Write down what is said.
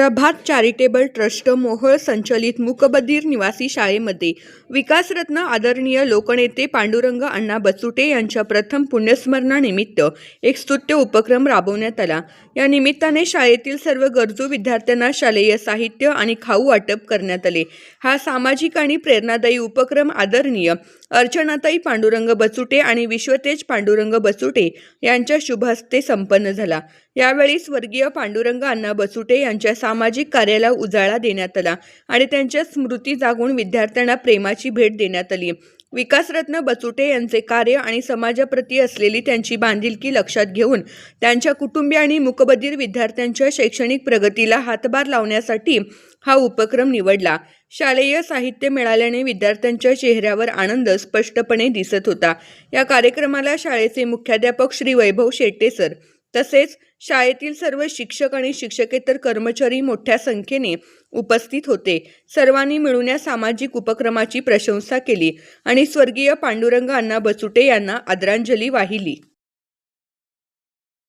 प्रभात charitable trust Mohol संचलित मूकबधीर निवासी शाळेमध्ये विकासरत्न आदरणीय लोकनेते पांडुरंग अण्णा बचुटे यांच्या प्रथम पुण्यस्मरणानिमित्त एक स्तुत्य उपक्रम राबवण्यात आला. या निमित्ताने शाळेतील सर्व गरजू विद्यार्थ्यांना शालेय साहित्य आणि खाऊ वाटप करण्यात आले. हा सामाजिक आणि प्रेरणादायी उपक्रम आदरणीय अर्चनाताई पांडुरंग बचुटे आणि विश्वतेज पांडुरंग बचुटे यांच्या शुभ हस्ते संपन्न झाला. यावेळी स्वर्गीय पांडुरंग अण्णा बचुटे यांच्या सामाजिक कार्याला उजाळा देण्यात आला आणि त्यांच्या स्मृती जागून विद्यार्थ्यांना प्रेमाची भेट देण्यात आली. विकासरत्न बचुटे यांचे कार्य आणि समाजाप्रती असलेली त्यांची बांधिलकी लक्षात घेऊन त्यांच्या कुटुंबीय आणि मुकबधीर विद्यार्थ्यांच्या शैक्षणिक प्रगतीला हातभार लावण्यासाठी हा उपक्रम निवडला. शालेय साहित्य मिळाल्याने विद्यार्थ्यांच्या चेहऱ्यावर आनंद स्पष्टपणे दिसत होता. या कार्यक्रमाला शाळेचे मुख्याध्यापक श्री वैभव शेट्टे सर तसेच शाळेतील सर्व शिक्षक आणि शिक्षकेतर कर्मचारी मोठ्या संख्येने उपस्थित होते. सर्वांनी मिळून या सामाजिक उपक्रमाची प्रशंसा केली आणि स्वर्गीय पांडुरंग अण्णा बचुटे यांना आदरांजली वाहिली.